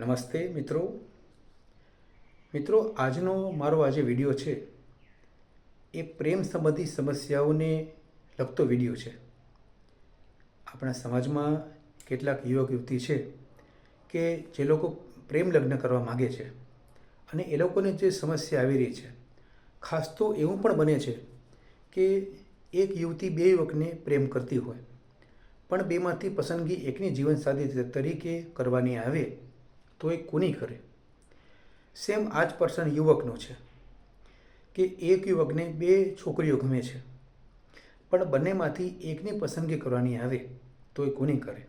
નમસ્તે મિત્રો. મિત્રો, આજનો મારો આજે વીડિયો છે એ પ્રેમ સંબંધી સમસ્યાઓને લગતો વીડિયો છે. આપણા સમાજમાં કેટલાક યુવક યુવતી છે કે જે લોકો પ્રેમ લગ્ન કરવા માગે છે અને એ લોકોને જે સમસ્યા આવી રહી છે, ખાસ તો એવું પણ બને છે કે એક યુવતી બે યુવકને પ્રેમ કરતી હોય, પણ બેમાંથી પસંદગી એકની જીવનસાથી તરીકે કરવાની આવે તો એ કોની કરે? સેમ આ જ પર્સન યુવકનો છે કે એક યુવકને બે છોકરીઓ ગમે છે. પણ બંનેમાંથી એકની પસંદગી કરવાની આવે તો એ કોની કરે?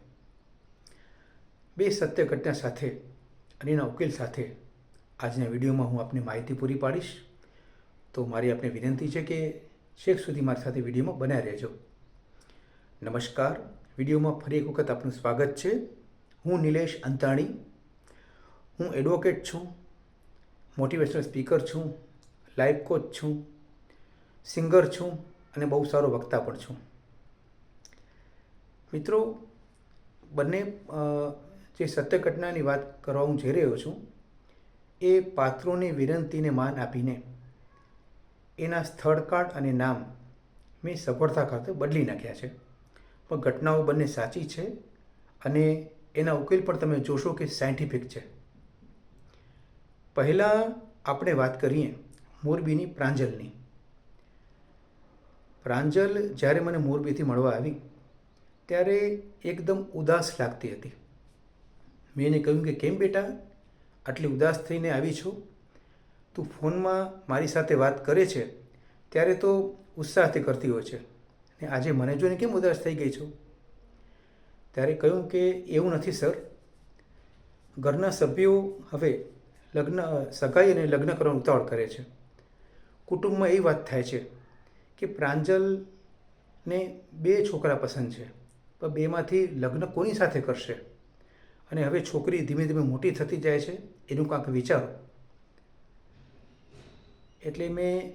બે સત્ય ઘટના સાથે અને એના ઉકેલ સાથે આજના વિડીયોમાં હું આપને માહિતી પૂરી પાડીશ. તો મારી આપને વિનંતી છે કે છેક સુધી મારી સાથે વિડીયોમાં બનાવી રહેજો. નમસ્કાર. વિડીયોમાં ફરી એક વખત આપનું સ્વાગત છે. હું નિલેશ અંતાણી હું એડવોકેટ છું મોટિવેશનલ સ્પીકર છું લાઈફ કોચ છું સિંગર છું અને બહુ સારો વક્તા પણ છું. મિત્રો, બંને જે સત્ય ઘટનાની વાત કરવા હું જઈ રહ્યો છું, એ પાત્રોની વિનંતીને માન આપીને એના સ્થળકાળ અને નામ મેં સફળતા ખાતે બદલી નાખ્યા છે. પણ ઘટનાઓ બંને સાચી છે અને એના ઉકેલ પણ તમે જોશો કે સાયન્ટિફિક છે. પહેલાં આપણે વાત કરીએ મોરબીની પ્રાંજલની. પ્રાંજલ જ્યારે મને મોરબીથી મળવા આવી, ત્યારે એકદમ ઉદાસ લાગતી હતી. મેં એને કહ્યું કે, કેમ બેટા? આટલી ઉદાસ થઈને આવી છો? તું ફોનમાં મારી સાથે વાત કરે છે, ત્યારે તો ઉત્સાહથી કરતી હોય છે. ને આજે મને જોઈને કેમ ઉદાસ થઈ ગઈ છું? ત્યારે કહ્યું કે, એવું નથી, સર. ઘરના સભ્યો હવે લગ્ન, સગાઈ અને લગ્ન કરવાનું ઉતાવળ કરે છે. કુટુંબમાં એ વાત થાય છે કે પ્રાંજલને બે છોકરા પસંદ છે, પણ બેમાંથી લગ્ન કોની સાથે કરશે? અને હવે છોકરી ધીમે ધીમે મોટી થતી જાય છે, એનું કાંક વિચારો. એટલે મેં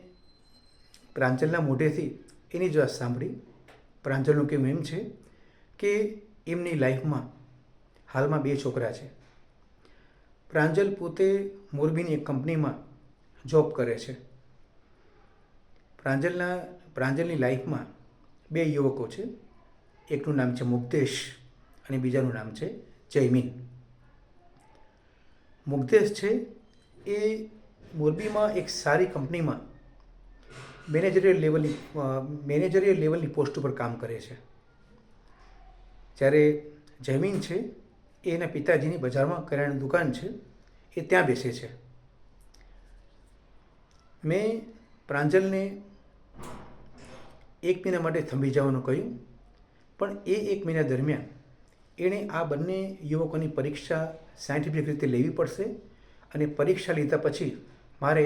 પ્રાંજલના મોઢેથી એની જ વાત સાંભળી. પ્રાંજલનું કેમ એમ છે કે એમની લાઈફમાં હાલમાં બે છોકરા છે. પ્રાંજલ પોતે મોરબીની એક કંપનીમાં જોબ કરે છે. પ્રાંજલના, પ્રાંજલની લાઈફમાં બે યુવકો છે. એકનું નામ છે મુક્તેશ અને બીજાનું નામ છે જયમીન. મુગ્ધેશ છે એ મોરબીમાં એક સારી કંપનીમાં મેનેજરિયલ લેવલની મેનેજરિયલ લેવલની પોસ્ટ ઉપર કામ કરે છે. જ્યારે જમીન છે એ એના પિતાજીની બજારમાં કરિયાણાની દુકાન છે, એ ત્યાં બેસે છે. મેં પ્રાંજલને એક મહિના માટે થંભી જવાનું કહ્યું, પણ એ એક મહિના દરમિયાન એણે આ બંને યુવકોની પરીક્ષા સાયન્ટિફિક રીતે લેવી પડશે અને પરીક્ષા લીધા પછી મારે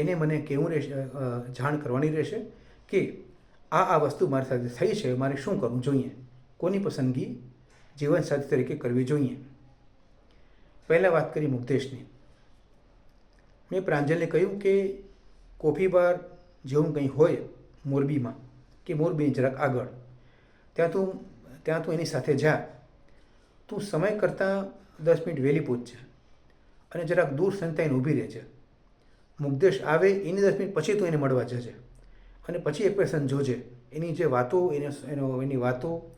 એને મને કેવું રહેશે જાણ કરવાની રહેશે કે આ આ વસ્તુ મારી સાથે થઈ છે, મારે શું કરવું જોઈએ? કોની પસંદગી? જીવનસાથી તરીકે કરવી જોઈએ. પહેલાં વાત કરી મુક્તેશની. મેં પ્રાંજલને કહ્યું કે કોફી બાર જેવું કંઈ હોય મોરબીમાં, કે મોરબીની જરાક આગળ. ત્યાં તું ત્યાં તું એની સાથે જા. તું સમય કરતાં દસ મિનિટ વહેલી પહોંચજે અને જરાક દૂર સંતાઈને ઊભી રહેજે. મુગ્ધેશ આવે, એની દસ મિનિટ પછી તું એને મળવા જજે અને પછી એક્સપ્રેશન જોજે એની જે વાતો, એને, એનો, એની વાતો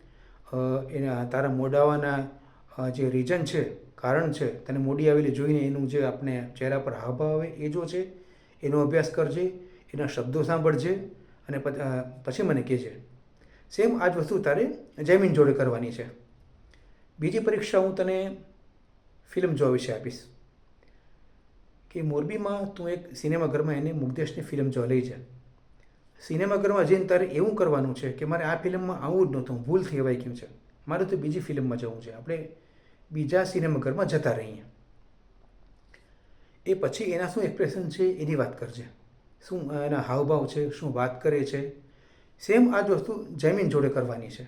એના તારા મોડાવાના જે રીઝન છે, કારણ છે, તને મોડી આવેલી જોઈને એનું જે આપણે ચહેરા પર હાવભાવ આવે, એ જો છે, એનો અભ્યાસ કરજે, એના શબ્દો સાંભળજે અને પછી મને કહેજે. સેમ આ જ વસ્તુ તારે જમીન જોડે કરવાની છે. બીજી પરીક્ષા હું તને ફિલ્મ જોવા વિશે આપીશ. કે મોરબીમાં તું એક સિનેમાઘરમાં એને મુગ્ધેશની ફિલ્મ જોવા લઈ જા. સિનેમાઘરમાં જઈને તારે એવું કરવાનું છે કે મારે આ ફિલ્મમાં આવવું જ નહોતું, ભૂલ થઈ એવાય ગયું છે. મારે તો બીજી ફિલ્મમાં જવું છે. આપણે બીજા સિનેમાઘરમાં જતા રહીએ. એ પછી એના શું એક્સપ્રેશન છે એની વાત કરજે. શું એના હાવભાવ છે, શું વાત કરે છે? સેમ આ જ વસ્તુ જમીન જોડે કરવાની છે.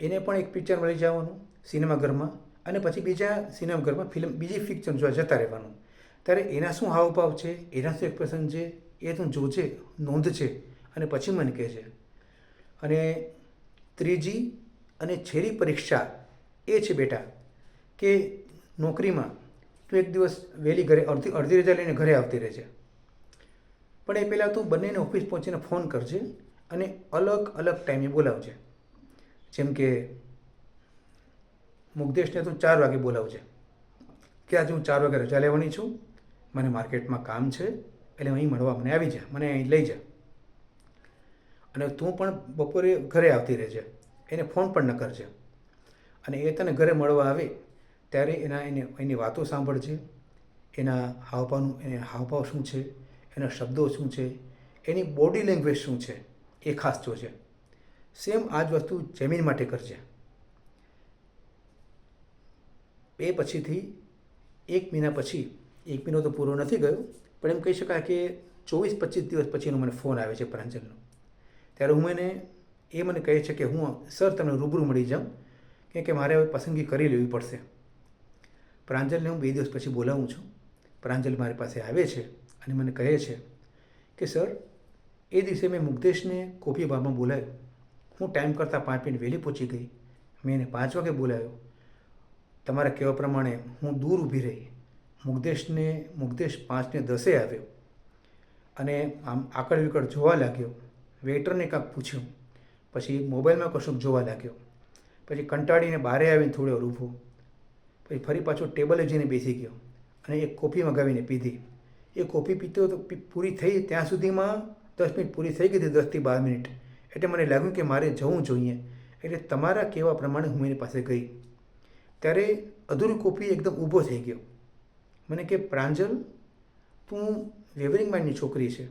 એને પણ એક પિક્ચર મળી જવાનું સિનેમાઘરમાં અને પછી બીજા સિનેમાઘરમાં ફિલ્મ, બીજી પિક્ચર જોવા જતા રહેવાનું. ત્યારે એના શું હાવભાવ છે, એના શું એક્સપ્રેશન છે એ તું જોજે નોંધ છે અને પછી મને કહેજે. અને ત્રીજી અને છેલ્લી પરીક્ષા એ છે બેટા કે નોકરીમાં તું એક દિવસ વહેલી ઘરે અડધી અડધી રજા લઈને ઘરે આવતી રહેજે. પણ એ પહેલાં તું બંનેને ઓફિસ પહોંચીને ફોન કરજે અને અલગ અલગ ટાઈમે બોલાવજે. જેમ કે મુગ્ધેશને તું ચાર વાગે બોલાવજે. કે આજે હું ચાર વાગે રજા લેવાની છું, મને માર્કેટમાં કામ છે એટલે અહીં મળવા મને આવી જા, મને અહીં લઈ જા. અને તું પણ બપોરે ઘરે આવતી રહેજે, એને ફોન પણ ન કરજે. અને એ તને ઘરે મળવા આવે, ત્યારે એના એને, એની વાતો સાંભળજે. એના હાવભાવનું, એને હાવભાવ શું છે, એના શબ્દો શું છે, એની બોડી લેંગ્વેજ શું છે, એ ખાસ જોજે. સેમ આ જ વસ્તુ જમીન માટે કરજે. એ પછીથી, એક મહિના પછી, એક મહિનો તો પૂરો નથી ગયો પણ એમ કહી શકાય કે ચોવીસ પચીસ દિવસ પછીનો મને ફોન આવે છે પ્રાંજલનો. ત્યારે હું એને એ મને કહે છે કે હું સર તમને રૂબરૂ મળી જાઉં, કેમ કે મારે હવે પસંદગી કરી લેવી પડશે. પ્રાંજલને હું બે દિવસ પછી બોલાવું છું. પ્રાંજલ મારી પાસે આવે છે અને મને કહે છે કે સર, એ દિવસે મેં મુગ્ધેશને કોફી બારમાં બોલાવ્યો. હું ટાઈમ કરતાં પાંચ મિનિટ વહેલી પહોંચી ગઈ. મેં એને પાંચ વાગે બોલાવ્યો. તમારા કહેવા પ્રમાણે હું દૂર ઊભી રહી. મુગ્ધેશને, મુગ્ધેશ પાંચને દસે આવ્યો અને આમ આકડ વિકડ જોવા લાગ્યો. વેઇટરને કાંક પૂછ્યું. પછી મોબાઈલમાં કશુંક જોવા લાગ્યો. પછી કંટાળીને બહારે આવીને થોડો ઊભો. પછી ફરી પાછો ટેબલે જઈને બેસી ગયો અને એક કોફી મગાવીને પીધી. એ કોફી પીતો તો પૂરી થઈ ત્યાં સુધીમાં દસ મિનિટ પૂરી થઈ ગઈ હતી દસથી બાર મિનિટ. એટલે મને લાગ્યું કે મારે જવું જોઈએ. એટલે તમારા કહેવા પ્રમાણે હું એની પાસે ગઈ. ત્યારે અધૂરી કોફી એકદમ ઊભો થઈ ગયો. મને કે, પ્રાંજલ, તું વેવરિંગ માઇન્ડની છોકરી છે.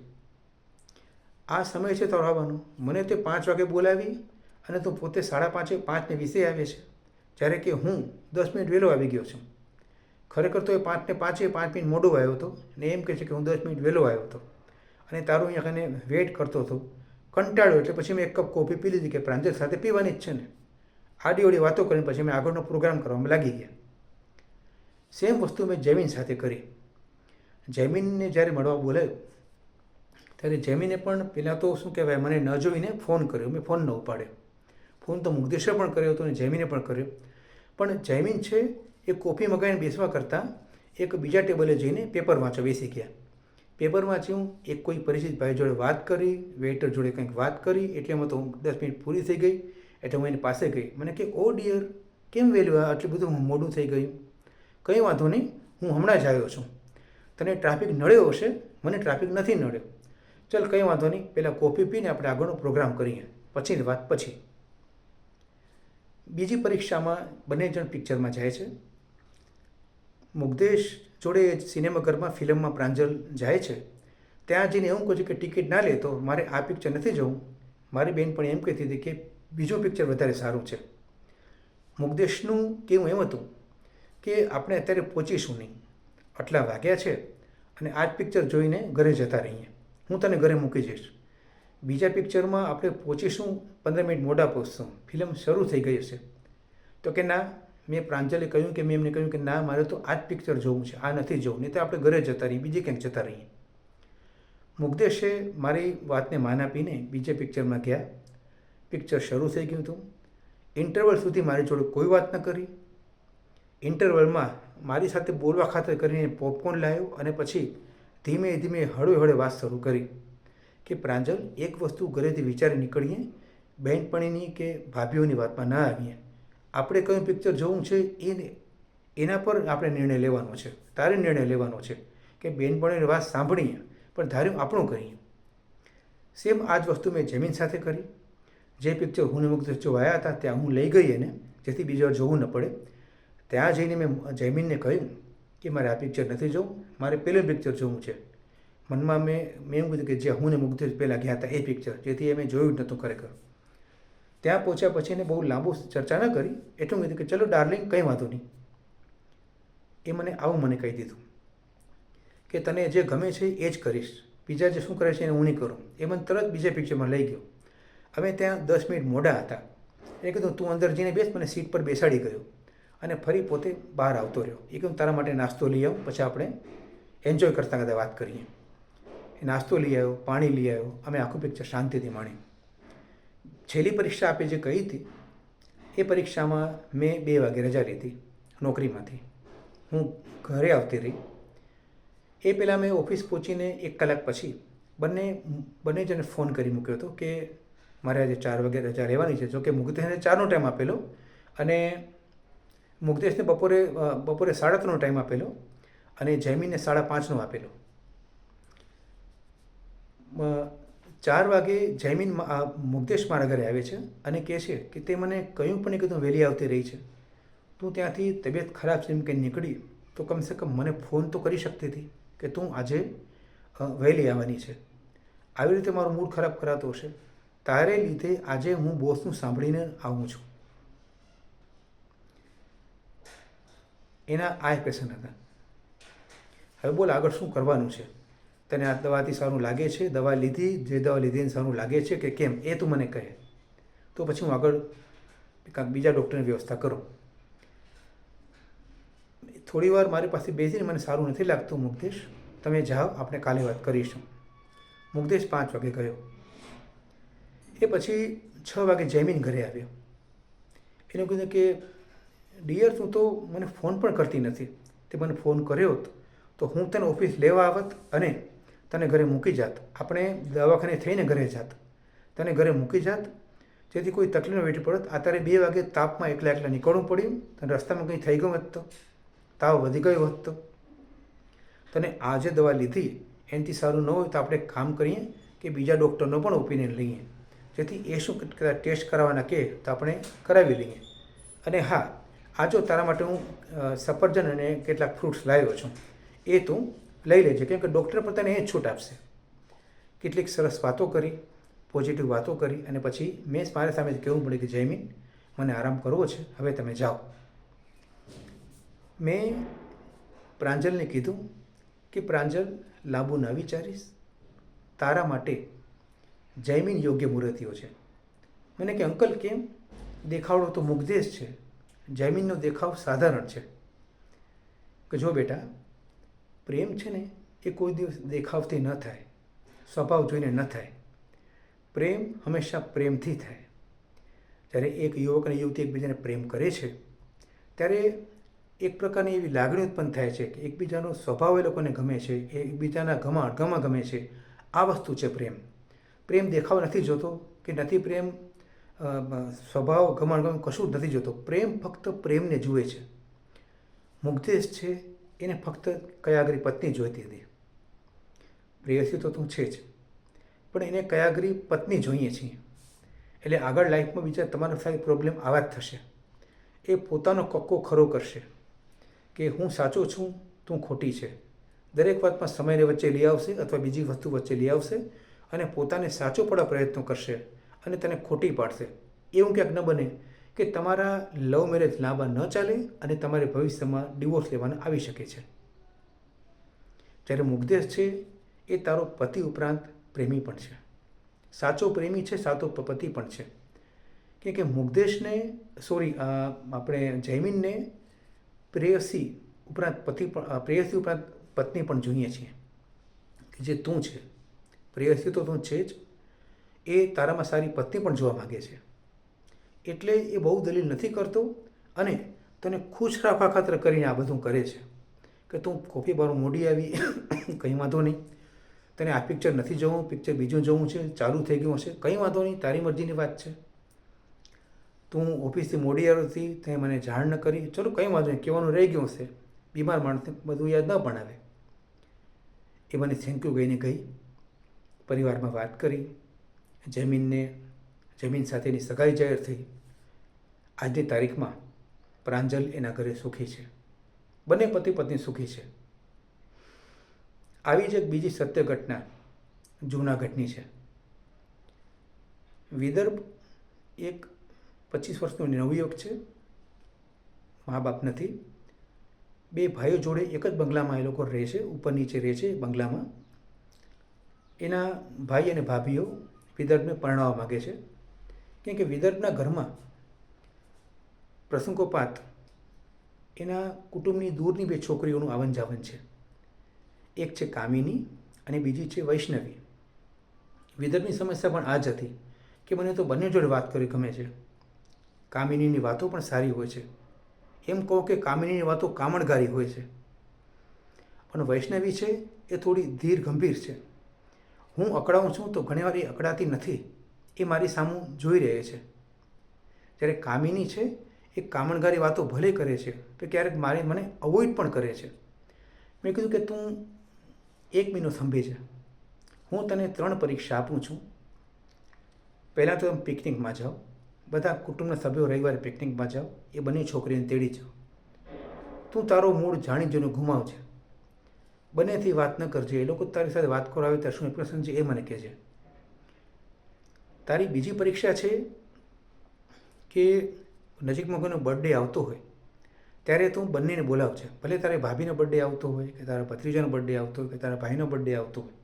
આ સમય છે તારો આવવાનો. મને તે પાંચ વાગે બોલાવી અને તું પોતે સાડા પાંચે પાંચને વીસે આવે છે. જ્યારે કે હું દસ મિનિટ વહેલો આવી ગયો છું. ખરેખર તો એ પાંચને પાંચે પાંચ મિનિટ મોડો આવ્યો હતો ને એમ કહે છે કે હું દસ મિનિટ વહેલો આવ્યો હતો. અને તારું અહીંયા કને વેઇટ કરતો હતો. કંટાળ્યો એટલે પછી મેં એક કપ કોફી પી લીધી કે પ્રાંજલ સાથે પીવાની જ છે ને. આડી ઓડી વાતો કરીને પછી મેં આગળનો પ્રોગ્રામ કરવામાં લાગી ગયા. સેમ વસ્તુ મેં જૈમિન સાથે કરી. જૈમિનને જ્યારે મળવા બોલાવ્યું ત્યારે જૈમિને પણ પહેલાં તો શું કહેવાય, મને ન જોઈને ફોન કર્યો. મેં ફોન ન ઉપાડ્યો. ફોન તો મુગ્ધેશે પણ કર્યો હતો અને જૈમિને પણ કર્યો. પણ જૈમિન છે એ કોફી મગાવીને બેસવા કરતાં એક બીજા ટેબલે જઈને પેપર વાંચવા બેસી ગયા. પેપર વાંચ્યું, એક કોઈ પરિચિત ભાઈ જોડે વાત કરી, વેઇટર જોડે કંઈક વાત કરી એટલેમાં તો હું દસ મિનિટ પૂરી થઈ ગઈ, એટલે હું એની પાસે ગઈ. મને કે, ઓ ડિયર, કેમ વહેલું આટલું બધું મોડું થઈ ગયું. કંઈ વાંધો નહીં, હું હમણાં જ આવ્યો છું. તને ટ્રાફિક નડ્યો હશે, મને ટ્રાફિક નથી નડ્યો. ચાલ કંઈ વાંધો નહીં પહેલાં કોફી પીને આપણે આગળનો પ્રોગ્રામ કરીએ. પછી વાત, પછી. બીજી પરીક્ષામાં બંને જણ પિક્ચરમાં જાય છે. મુગ્ધેશ જોડે સિનેમાઘરમાં ફિલ્મમાં પ્રાંજલ જાય છે. ત્યાં જઈને એવું કહું છું કે ટિકિટ ના લે તો મારે આ પિક્ચર નથી જવું. મારી બેન પણ એમ કહેતી હતી કે બીજું પિક્ચર વધારે સારું છે. મુગ્ધેશનું કેવું એમ હતું? કે આપણે અત્યારે પહોંચીશું નહીં. આટલા વાગ્યા છે અને આ જ પિક્ચર જોઈને ઘરે જતા રહીએ. હું તને ઘરે મૂકી જઈશ. બીજા પિક્ચરમાં આપણે પહોંચીશું, પંદર મિનિટ મોડા પહોંચશું ફિલ્મ શરૂ થઈ ગઈ હશે. તો કે ના, મેં પ્રાંજલે કહ્યું કે મેં એમને કહ્યું કે ના, મારે તો આ જ પિક્ચર જોવું છે. આ નથી જોવું. નહીં તો આપણે ઘરે જતા રહીએ, બીજે ક્યાંક જતા રહીએ. મુગ્ધેશે મારી વાતને માન આપીને બીજે પિક્ચરમાં ગયા. પિક્ચર શરૂ થઈ ગયું હતું. ઇન્ટરવલ સુધી મારી જોડે કોઈ વાત ન કરી. ઇન્ટરવલમાં મારી સાથે બોલવા ખાતર કરીને પોપકોર્ન લાવ્યો અને પછી ધીમે ધીમે હળવે હળવે વાત શરૂ કરી કે, પ્રાંજલ, એક વસ્તુ ઘરેથી વિચારી નીકળીએ, બહેનપણીની કે ભાભીઓની વાતમાં ના આવીએ. આપણે કયું પિક્ચર જોવું છે એ એના પર આપણે નિર્ણય લેવાનો છે. તારે નિર્ણય લેવાનો છે કે બહેનપણીની વાત સાંભળીએ, પણ ધાર્યું આપણું કરીએ. સેમ આ જ વસ્તુ મેં જમીન સાથે કરી. જે પિક્ચર હું ને મુગ્ધ જોવા આવ્યા હતા ત્યાં હું લઈ ગઈ એને, જેથી બીજી જોવું ન પડે. ત્યાં જઈને મેં જૈમિનને કહ્યું કે મારે આ પિક્ચર નથી જોવું, મારે પેલું પિક્ચર જોવું છે. મનમાં મેં મેં એમ કીધું કે જે હું ને મુગ્ધ પહેલાં ગયા હતા એ પિક્ચર જેથી એ મેં જોયું જ નહોતું ખરેખર. ત્યાં પહોંચ્યા પછી એને બહુ લાંબુ ચર્ચા ન કરી, એટલું કીધું કે ચલો ડાર્લિંગ કંઈ વાંધો નહીં. એ મને આવું મને કહી દીધું કે તને જે ગમે છે એ જ કરીશ. બીજા જે શું કરે છે એને હું નહીં કરું. એ મને તરત બીજા પિક્ચરમાં લઈ ગયો. અમે ત્યાં દસ મિનિટ મોડા હતા. એ કીધું તું અંદર જઈને બેસ, મને સીટ પર બેસાડી ગયો. અને ફરી પોતે બહાર આવતો રહ્યો. એ કીધું તારા માટે નાસ્તો લઈ આવો, પછી આપણે એન્જોય કરતાં કરતાં વાત કરીએ. એ નાસ્તો લઈ આવ્યો, પાણી લઈ આવ્યો, અમે આખું પિક્ચર શાંતિથી માણી છેલ્લી પરીક્ષા આપે જે કહી હતી, એ પરીક્ષામાં મેં બે વાગે રજા લીધી નોકરીમાંથી. હું ઘરે આવતી રહી. એ પહેલાં મેં ઓફિસ પહોંચીને એક કલાક પછી બંને બંને જણે ફોન કરી મૂક્યો હતો કે મારે આજે ચાર વાગે રજા લેવાની છે. જોકે મુગ્ધેશને ચારનો ટાઈમ આપેલો અને મુગ્ધેશને બપોરે બપોરે સાડા ત્રણનો ટાઈમ આપેલો અને જૈમીને સાડા પાંચનો આપેલો. ચાર વાગે જૈમીન મુગ્ધેશ મારા ઘરે આવે છે અને કહે છે કે તે મને કહ્યું પણ કે તું વહેલી આવતી રહી છે. તું ત્યાંથી તબિયત ખરાબ છે એમ કે નીકળી તો કમસે કમ મને ફોન તો કરી શકતી હતી કે તું આજે વહેલી આવવાની છે. આવી રીતે મારું મૂડ ખરાબ કરાતો હશે. તારે લીધે આજે હું બોસનું સાંભળીને આવું છું. એના આ એક્સપ્રેશન હતા. હવે બોલ આગળ શું કરવાનું છે? તને આ દવાથી સારું લાગે છે? દવા લીધી? જે દવા લીધી સારું લાગે છે કે કેમ? એ તું મને કહે. તો પછી હું આગળ કાંઈક બીજા ડૉક્ટરની વ્યવસ્થા કરું. થોડી વાર મારી પાસે બેસીને મને સારું નથી લાગતું મુગ્ધેશ તમે જાઓ, આપણે કાલે વાત કરીશું. મુગ્ધેશ પાંચ વાગે ગયો. એ પછી છ વાગે જયમીન ઘરે આવ્યો. એને કીધું કે ડિયર તું તો મને ફોન પણ કરતી નથી. તે મને ફોન કર્યો તો. હું તને ઓફિસ લેવા આવત અને તને ઘરે મૂકી જાત. આપણે દવાખાને થઈને ઘરે જાત. તને ઘરે મૂકી જાત. જેથી કોઈ તકલીફ વેઠી પડત. અત્યારે બે વાગે તાપમાં એકલા એકલા નીકળવું પડ્યું. તને રસ્તામાં કંઈ થઈ ગયું હોત તો? તાવ વધી ગયો હોત તો? તને આજે દવા લીધી. એનાથી સારું ન હોય તો આપણે કામ કરીએ કે બીજા ડૉક્ટરનો પણ ઓપિનિયન લઈએ. જેથી એ શું કદાચ ટેસ્ટ કરાવવાના કહે તો આપણે કરાવી લઈએ. અને હા આ જો તારા માટે હું સફરજન અને કેટલાક ફ્રૂટ્સ લાવ્યો છું. એ તું લઈ લેજે, કેમ કે ડૉક્ટર પણ તને એ જ છૂટ આપશે. કેટલીક સરસ વાતો કરી પોઝિટિવ વાતો કરી અને પછી મેં મારા સામે કહેવું પડ્યું કે, જયમીન, મને આરામ કરવો છે, હવે તમે જાઓ. મેં પ્રાંજલને કીધું કે, પ્રાંજલ, લાંબુ ના વિચારીશ. તારા માટે જયમીન યોગ્ય મૂર્તિઓ છે. મને કે, અંકલ, કેમ? દેખાવડો તો મુગ્ધેશ છે. જૈમિનનો દેખાવ સાધારણ છે. કે જો બેટા, પ્રેમ છે ને એ કોઈ દિવસ દેખાવથી ન થાય, સ્વભાવ જોઈને ન થાય. પ્રેમ હંમેશા પ્રેમથી થાય. જ્યારે એક યુવક અને યુવતી એકબીજાને પ્રેમ કરે છે, ત્યારે એક પ્રકારની એવી લાગણી ઉત્પન્ન થાય છે કે એકબીજાનો સ્વભાવ એ લોકોને ગમે છે, એ એકબીજાના ગમા ગમા ગમે છે. આ વસ્તુ છે પ્રેમ. પ્રેમ દેખાવ નથી જોતો કે નથી પ્રેમ સ્વભાવ ગમણ કશું જ નથી જોતો. પ્રેમ ફક્ત પ્રેમને જુએ છે. મુગ્ધેશ છે, એને ફક્ત કયાગરી પત્ની જોઈતી હતી. પ્રેયસી તો તું છે જ, પણ એને કયાગરી પત્ની જોઈએ છીએ. એટલે આગળ લાઈફમાં બીજા તમારા સાથે પ્રોબ્લેમ આવા જ થશે. એ પોતાનો કક્કો ખરો કરશે કે હું સાચો છું, તું ખોટી છે. દરેક વાતમાં સમયને વચ્ચે લઈ આવશે અથવા બીજી વસ્તુ વચ્ચે લઈ આવશે અને પોતાને સાચો પડવા પ્રયત્નો કરશે. અને તને ખોટી પાડશે. એવું ક્યાંક ન બને કે તમારા લવ મેરેજ લાંબા ન ચાલે અને તમારે ભવિષ્યમાં ડિવોર્સ લેવાના આવી શકે છે. જ્યારે મુગ્ધેશ છે, એ તારો પતિ ઉપરાંત પ્રેમી પણ છે. સાચો પ્રેમી છે, સાચો પતિ પણ છે. કે કે મુગ્ધેશને સોરી આપણે જૈમિનને પ્રેયસી ઉપરાંત પતિ પણ પ્રેયસી ઉપરાંત પત્ની પણ જોઈએ છીએ. કે જે તું છે. પ્રેયસી તો તું છે જ એ તારામાં સારી પત્ની પણ જોવા માગે છે. એટલે એ બહુ દલીલ નથી કરતો અને તને ખુશ રાખવા ખાતર કરીને આ બધું કરે છે. કે તું કોફી બારું મોડી આવી, કંઈ વાંધો નહીં. તને આ પિક્ચર નથી જોવું પિક્ચર બીજું જવું છે, ચાલુ થઈ ગયું હશે, કંઈ વાંધો નહીં, તારી મરજીની વાત છે. તું ઓફિસથી મોડી આવી હતી, તે મને જાણ ન કરી. ચલો, કંઈ વાંધો નહીં, કહેવાનું રહી ગયું હશે. બીમાર માણસને બધું યાદ ન પણ આવે એ મને થેન્ક યુ કહીને ગઈ. પરિવારમાં વાત કરી. જમીનને, જમીન સાથેની સગાઈ જાહેર થઈ. આજની તારીખમાં પ્રાંજલ એના ઘરે સુખી છે. બંને પતિ પત્ની સુખી છે. આવી જ એક બીજી સત્ય ઘટના જૂનાગઢની છે. વિદર્ભ એક પચીસ વર્ષનો નવયુવક છે. મા બાપ નથી. બે ભાઈઓ જોડે એક જ બંગલામાં એ લોકો રહે છે, ઉપર નીચે રહે છે બંગલામાં. એના ભાઈ અને ભાભીઓ વિદર્ભને પરણાવવા માગે છે. કેમ કે વિદર્ભના ઘરમાં પ્રસંગોપાત એના કુટુંબની દૂરની બે છોકરીઓનું આવન જાવન છે. એક છે કામિની અને બીજી છે વૈષ્ણવી. વિદર્ભની સમસ્યા પણ આ જ હતી કે મને તો બંને જોડે વાત કરવી ગમે છે. કામિનીની વાતો પણ સારી હોય છે. એમ કહો કે કામિનીની વાતો કામણગારી હોય છે. પણ વૈષ્ણવી છે એ થોડી ધીર ગંભીર છે. હું અકળાઉં છું તો ઘણીવાર એ અકળાતી નથી. એ મારી સામું જોઈ રહે છે. જ્યારે કામિની છે, એ કામણગારી વાતો ભલે કરે છે, તો ક્યારેક મારે મને અવોઇડ પણ કરે છે. મેં કીધું કે તું એક મહિનો સંભી છે હું તને ત્રણ પરીક્ષા આપું છું. પહેલાં તો તમે પિકનિકમાં જાઓ. બધા કુટુંબના સભ્યો રવિવારે પિકનિકમાં જાઓ. એ બંને છોકરીને તેડી જાઓ. તું તારો મૂળ જાણી જોઈને ગુમાવજે. બંનેથી વાત ન કરજે. એ લોકો તારી સાથે વાત કરાવે ત્યારે શું ઇમ્પ્રેશન છે એ મને કહેજે. તારી બીજી પરીક્ષા છે કે નજીકમાં કોઈનો બર્થડે આવતો હોય, ત્યારે તું બંનેને બોલાવજે. ભલે તારે ભાભીનો બર્થડે આવતો હોય કે તારા ભત્રીજાનો બર્થડે આવતો હોય કે તારા ભાઈનો બર્થડે આવતો હોય,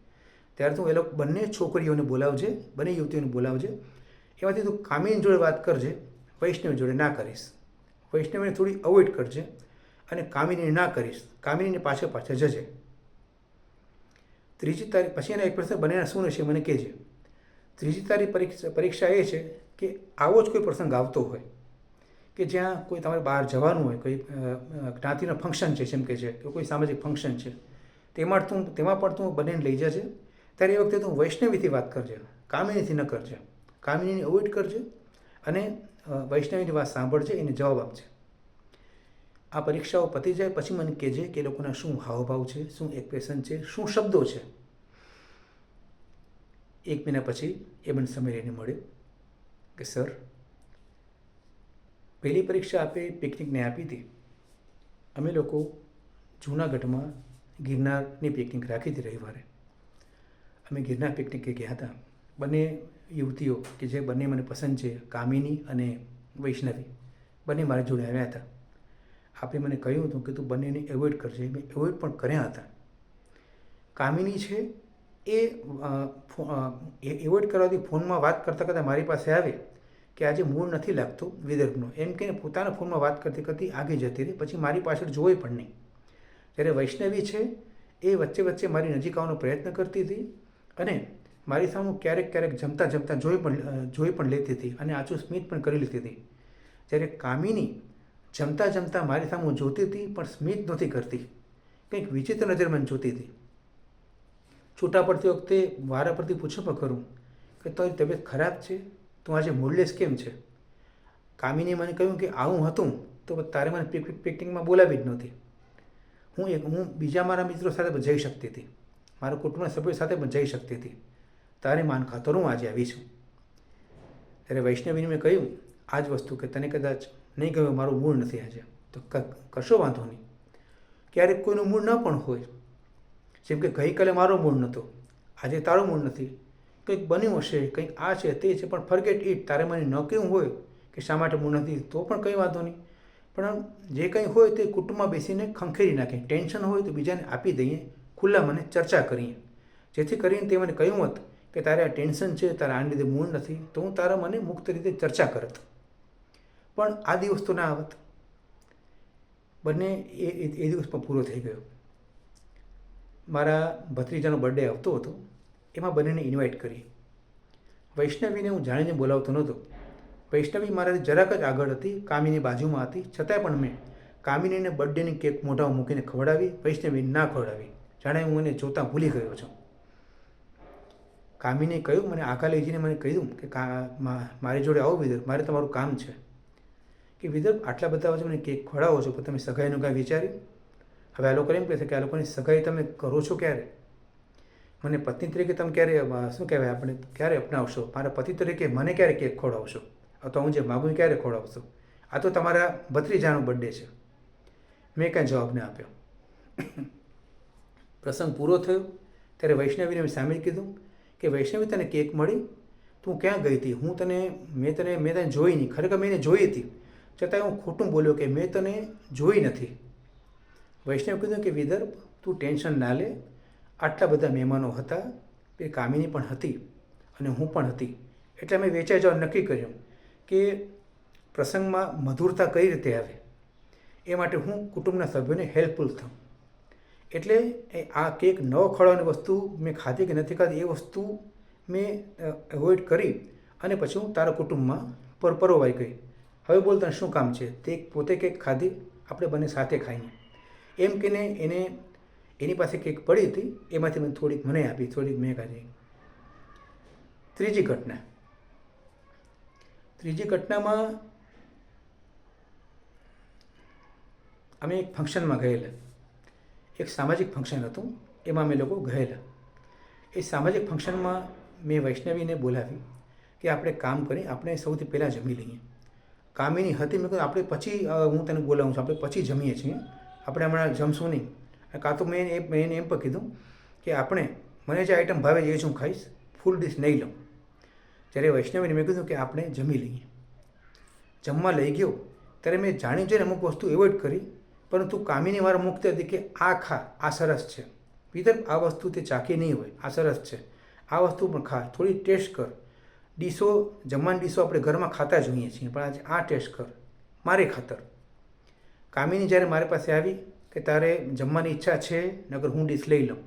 ત્યારે તું એ લોકો બંને છોકરીઓને બોલાવજે, બંને યુવતીઓને બોલાવજે. એમાંથી તું કામિન જોડે વાત કરજે, વૈષ્ણવી જોડે ના કરીશ. વૈષ્ણવીને થોડી અવોઇડ કરજે અને કામિનીને ના કરીશ. કામિનીને પાછળ પાછળ જજે. ત્રીજી તારીખ, પછી એના એક પ્રશ્ન બનેના શું હશે મને કહેજે. ત્રીજી તારીખ પરીક્ષા પરીક્ષા એ છે કે આવો જ કોઈ પ્રસંગ આવતો હોય, કે જ્યાં કોઈ તમારે બહાર જવાનું હોય, કોઈ જ્ઞાતિનું ફંક્શન છે, જેમ કે છે, કે કોઈ સામાજિક ફંક્શન છે. તેમાં તું, તેમાં પણ તું બંનેને લઈ જજે. ત્યારે એ વખતે તું વૈષ્ણવીથી વાત કરજે, કામિનીથી ન કરજે. કામિનીને અવોઇડ કરજે અને વૈષ્ણવીની વાત સાંભળજે, એને જવાબ આપજે. આ પરીક્ષાઓ પતી જાય પછી મને કહેજે કે લોકોના શું હાવભાવ છે, શું એક્સપ્રેશન છે, શું શબ્દો છે. એક મહિના પછી એ મને સમય લઈને મળ્યો કે, સર, પહેલી પરીક્ષા આપે પિકનિકને આપી હતી. અમે લોકો જૂનાગઢમાં ગિરનારની પિકનિક રાખી હતી રવિવારે. અમે ગિરનાર પિકનિકે ગયા હતા. બંને યુવતીઓ કે જે બંને મને પસંદ છે, કામિની અને વૈષ્ણવી, બંને મારી જોડે આવ્યા હતા. આપણે મને કહ્યું હતું કે તું બંનેને એવોઇડ કરજે. મેં એવોઇડ પણ કર્યા હતા. કામિની છે એ એવોઇડ કરવાથી ફોનમાં વાત કરતાં કરતાં મારી પાસે આવે કે આજે મૂળ નથી લાગતું વિદર્ભનો. એમ કહીને પોતાના ફોનમાં વાત કરતી કરતી આગળ જતી રહી. પછી મારી પાછળ જોઈ પણ નહીં. જ્યારે વૈષ્ણવી છે એ વચ્ચે વચ્ચે મારી નજીક આવવાનો પ્રયત્ન કરતી હતી અને મારી સામે ક્યારેક ક્યારેક જમતા જમતા જોઈ પણ જોઈ પણ લેતી હતી અને આચું સ્મિત પણ કરી લેતી હતી. જ્યારે કામિની જમતા જમતા મારી સામે હું જોતી હતી, પણ સ્મિત નહોતી કરતી. કંઈક વિચિત્ર નજર મને જોતી હતી. છૂટા પડતી વખતે વારા પરથી પૂછો પણ કરું કે તારી તબિયત ખરાબ છે? તું આજે મૂડલેસ કેમ છે? કામિની મને કહ્યું કે આવું હતું તો તારે મને પિકનિકમાં બોલાવી જ નહોતી. હું એક, હું બીજા મારા મિત્રો સાથે પણ જઈ શકતી હતી. મારા કુટુંબના સભ્યો સાથે પણ જઈ શકતી હતી. તારે માન ખાતર હું આજે આવી છું. ત્યારે વૈષ્ણવીને મેં કહ્યું આ જ વસ્તુ કે તને કદાચ નહીં કહ્યું મારું મૂળ નથી આજે. તો કશો વાંધો નહીં. ક્યારેક કોઈનું મૂળ ન પણ હોય. જેમ કે ગઈકાલે મારો મૂળ નહોતો આજે તારો મૂળ નથી. કંઈક બન્યું હશે, કંઈક આ છે, તે છે, પણ ફરગેટ ઇટ તારે મને ન કેવું હોય કે શા માટે મૂળ નથી, તો પણ કંઈ વાંધો નહીં. પણ જે કંઈ હોય તે કુટુંબમાં બેસીને ખંખેરી નાખીએ. ટેન્શન હોય તો બીજાને આપી દઈએ, ખુલ્લા મને ચર્ચા કરીએ. જેથી કરીને તે મને કહ્યું હતું કે તારે આ ટેન્શન છે, તારા આને લીધે મૂળ નથી, તો હું તારા મને મુક્ત રીતે ચર્ચા કરત. પણ આ દિવસ તો ના આવત બંને એ એ દિવસ પણ પૂરો થઈ ગયો. મારા ભત્રીજાનો બર્થડે આવતો હતો, એમાં બંનેને ઇન્વાઇટ કરી. વૈષ્ણવીને હું જાણીને બોલાવતો નહોતો. વૈષ્ણવી મારાથી જરાક જ આગળ હતી, કામિની બાજુમાં હતી. છતાંય પણ મેં કામિનીને બર્થડેની કેક મોઢામાં મૂકીને ખવડાવી, વૈષ્ણવીને ના ખવડાવી. જાણે હું એને જોતાં ભૂલી ગયો છું. કામિને કહ્યું, મને આખા લઈ જઈને મને કહ્યું કે મારી જોડે આવો વિદર્ભ મારે તમારું કામ છે. કે વિદર્ભ આટલા બધા વચ્ચે મને કેક ખવડાવો છો, પણ તમે સગાઈનું કાંઈ વિચાર્યું હવે આ લોકો એમ કહે છે કે આ લોકોની સગાઈ તમે કરો છો ક્યારે? મને પત્ની તરીકે તમે ક્યારે શું કહેવાય આપણે, ક્યારે અપનાવશો? મારા પતિ તરીકે મને ક્યારે કેક ખવડાવશો? અથવા હું જે માગું ક્યારે ખવડાવશો? આ તો તમારા ભત્રીજાનો બર્થડે છે. મેં કાંઈ જવાબ ન આપ્યો. પ્રસંગ પૂરો થયો. ત્યારે વૈષ્ણવીને મેં સામે કીધું કે વૈષ્ણવી તને કેક મળી? તું ક્યાં ગઈ હતી? હું તને, મેં તને મેં તને જોઈ નહીં. ખરેખર મેં એને જોઈ હતી. છતાંય હું ખોટું બોલ્યો કે મેં તને જોઈ નથી. વૈષ્ણવ કીધું કે, વિદર્ભ, તું ટેન્શન ના લે. આટલા બધા મહેમાનો હતા. એ કામિની પણ હતી અને હું પણ હતી. એટલે મેં વેચાઈ જવા નક્કી કર્યું કે પ્રસંગમાં મધુરતા કઈ રીતે આવે? એ માટે હું કુટુંબના સભ્યોને હેલ્પફુલ થઉં. એટલે આ કેક ન ખવડાવવાની વસ્તુ મેં ખાધી કે નથી ખાધી એ વસ્તુ મેં એવોઇડ કરી અને પછી હું તારા કુટુંબમાં પર પરોવાઈ ગઈ. હવે બોલ તને શું કામ છે? તે પોતે કેક ખાધી આપણે બંને સાથે ખાઈએ એમ કહીને એને, એની પાસે કેક પડી હતી, એમાંથી મને થોડીક મને આપી, થોડીક મેં કાઢી ત્રીજી ઘટના. ત્રીજી ઘટનામાં અમે એક ફંક્શનમાં ગયેલા. એક સામાજિક ફંક્શન હતું, એમાં અમે લોકો ગયેલા. એ સામાજિક ફંક્શનમાં મેં વૈષ્ણવીને બોલાવી કે આપણે કામ કરી, આપણે સૌથી પહેલાં જમી લઈએ. કામિની હતી. મેં કહ્યું આપણે પછી હું તને બોલાવું છું. આપણે પછી જમીએ છીએ. આપણે હમણાં જમશું નહીં. કાં તો મેં એ, મેં એમ પણ કીધું કે, આપણે, મને જે આઈટમ ભાવે છે એ જ હું ખાઈશ. ફૂલ ડીશ નહીં લઉં. જ્યારે વૈષ્ણવીને મેં કીધું કે, આપણે જમી લઈએ. જમવા લઈ ગયો. ત્યારે મેં જાણી જોઈને અમુક વસ્તુ એવોઇડ કરી. પરંતુ કામીની વાર મૂકતી હતી કે, આ ખા, આ સરસ છે. વિધર આ વસ્તુ તે ચાખી નહીં હોય. આ સરસ છે. આ વસ્તુ પણ ખા. થોડી ટેસ્ટ કર. ડીશો, જમવાની ડીશો આપણે ઘરમાં ખાતા જોઈએ છીએ, પણ આજે આ ટેસ્ટ કર, મારે ખાતર. કામિની જ્યારે મારી પાસે આવી કે તારે જમવાની ઈચ્છા છે નગર હું ડીશ લઈ લઉં.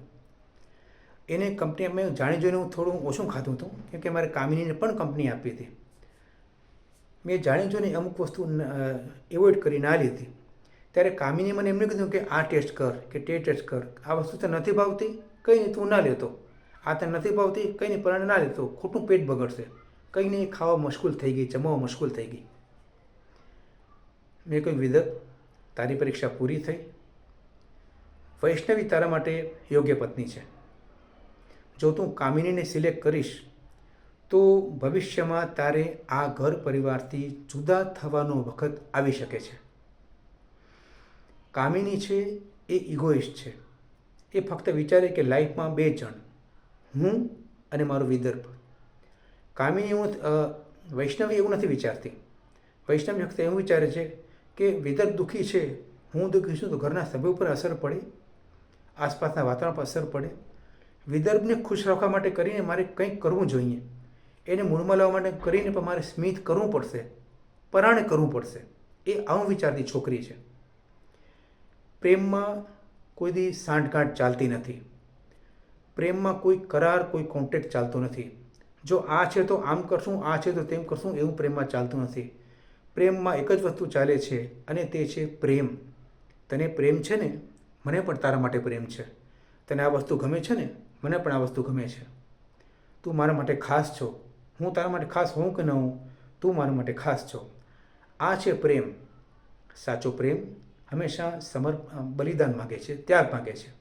એને કંપની મેં જાણી જોઈને હું થોડું ઓછું ખાધું હતું કેમકે મારે કામિનીને પણ કંપની આપી હતી. મેં જાણી જોઈને અમુક વસ્તુ એવોઇડ કરી ના લીધી. ત્યારે કામિની મને એમને કીધું કે આ ટેસ્ટ કર, કે તે ટેસ્ટ કર. આ વસ્તુ તને નથી ભાવતી? કંઈ નહીં, તું ના લેતો. આ તને નથી ભાવતી? કંઈ નહીં, પણ ના લેતો. ખોટું પેટ બગડશે. કંઈ નહીં, ખાવા મુશ્કેલ થઈ ગઈ, જમવા મુશ્કેલ થઈ ગઈ. મેં કહ્યું વિધક તારી પરીક્ષા પૂરી થઈ. વૈષ્ણવી તારા માટે યોગ્ય પત્ની છે. જો તું કામિનીને સિલેક્ટ કરીશ, તો ભવિષ્યમાં તારે આ ઘર પરિવારથી જુદા થવાનો વખત આવી શકે છે. કામિની છે, એ ઇગોઇસ્ટ છે. એ ફક્ત વિચારે કે લાઈફમાં બે જણ, હું અને મારો વિદર્ભ. કામિની એવું વૈષ્ણવી એવું નથી વિચારતી. વૈષ્ણવી વખતે એવું વિચારે છે કે વિદર્ભ દુઃખી છે, હું દુઃખી છું તો ઘરના સભ્યો પર અસર પડે, આસપાસના વાતાવરણ પર અસર પડે. વિદર્ભને ખુશ રાખવા માટે કરીને મારે કંઈક કરવું જોઈએ. એને મૂળમાં લાવવા માટે કરીને પણ મારે સ્મિત કરવું પડશે, પરાણે કરવું પડશે. એ આવું વિચારતી છોકરી છે. પ્રેમમાં કોઈ દી સાંઠગાંઠ ચાલતી નથી. પ્રેમમાં કોઈ કરાર, કોઈ કોન્ટેક્ટ ચાલતો નથી. જો આ છે તો આમ કરશું, આ છે તો તેમ કરશું એવું પ્રેમમાં ચાલતું નથી. પ્રેમમાં એક જ વસ્તુ ચાલે છે અને તે છે પ્રેમ. તને પ્રેમ છે ને? મને પણ તારા માટે પ્રેમ છે. તને આ વસ્તુ ગમે છે ને? મને પણ આ વસ્તુ ગમે છે. તું મારા માટે ખાસ છો. હું તારા માટે ખાસ હોઉં કે ન હોઉં? તું મારા માટે ખાસ છો. આ છે પ્રેમ. સાચો પ્રેમ હંમેશા સમર બલિદાન માગે છે, ત્યાગ માગે છે.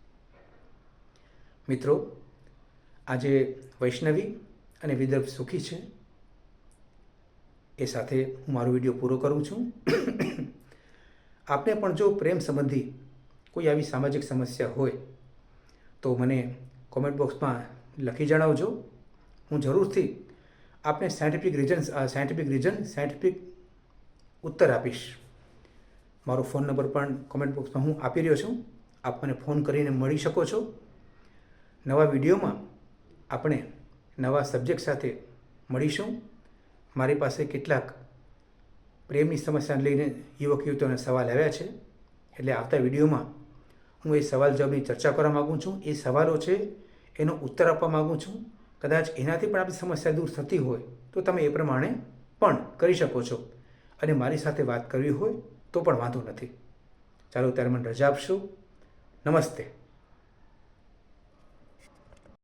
મિત્રો, આજે વૈષ્ણવી અને વિદર્ભ સુખી છે. એ સાથે હું મારો વીડિયો પૂરો કરું છું. આપને પણ જો પ્રેમ સંબંધી કોઈ આવી સામાજિક સમસ્યા હોય, તો મને કોમેન્ટ બોક્સમાં લખી જણાવજો. હું જરૂરથી આપને scientific reason scientific reason scientific ઉત્તર આપીશ. મારો ફોન નંબર પણ કોમેન્ટ બોક્સમાં હું આપી રહ્યો છું. આપ મને ફોન કરીને મળી શકો છો. નવા વિડીયોમાં આપણે નવા સબ્જેક્ટ સાથે મળીશું. મારી પાસે કેટલાક પ્રેમની સમસ્યાને લઈને યુવક યુવતીઓને સવાલ આવ્યા છે. એટલે આવતા વિડીયોમાં હું એ સવાલ જવાબની ચર્ચા કરવા માગું છું. એ સવાલો છે, એનો ઉત્તર આપવા માગું છું. કદાચ એનાથી પણ આપણી સમસ્યા દૂર થતી હોય, તો તમે એ પ્રમાણે પણ કરી શકો છો. અને મારી સાથે વાત કરવી હોય, તો પણ વાંધો નથી. ચાલો, ત્યારે મને રજા આપશો. નમસ્તે.